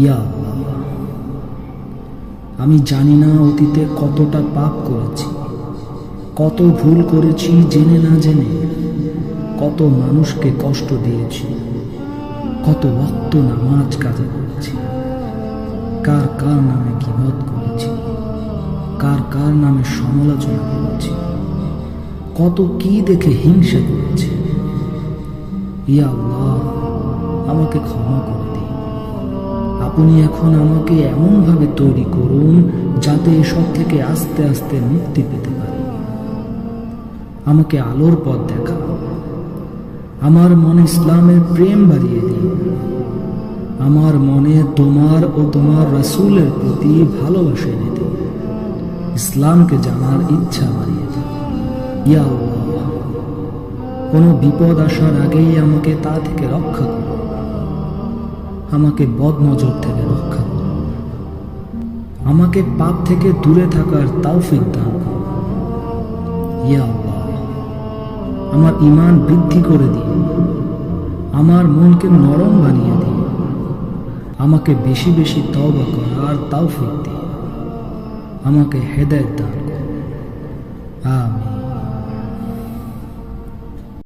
ইয়া আমি জানি না অতীতে কতটা পাপ করেছি, কত ভুল করেছি জেনে না জেনে, কত মানুষকে কষ্ট দিয়েছি, কত ওয়াক্ত নামাজ কাজে করেছি, কার কার নামে কিবত করেছি, কার কার নামে সমালোচনা করেছি, কত কি দেখে হিংসা করেছি। ইয়া আল্লাহ, আমাকে ক্ষমা করে আপনি এখন আমাকে এমনভাবে তৈরি করুন যাতে এসব থেকে আস্তে আস্তে মুক্তি পেতে পারি। আমাকে আলোর পথ দেখা আমার মনে ইসলামের প্রেম বাড়িয়ে দিন আমার মনে তোমার ও তোমার রাসূলের প্রতি ভালোবাসা দিন ইসলামকে জানার ইচ্ছা বাড়িয়ে দিন ইয়া কোনো বিপদ আসার আগেই আমাকে তা থেকে রক্ষা করুন আমাকে বদনজর থেকে রক্ষা করুন আমাকে পাপ থেকে দূরে থাকার তৌফিক দান ইয়া আল্লাহ, আমার ইমান বৃদ্ধি করে দিন আমার মনকে নরম বানিয়ে দিন আমাকে বেশি বেশি তওবা করার তৌফিক দিন আমাকে হেদায়েত দান করুন আমিন।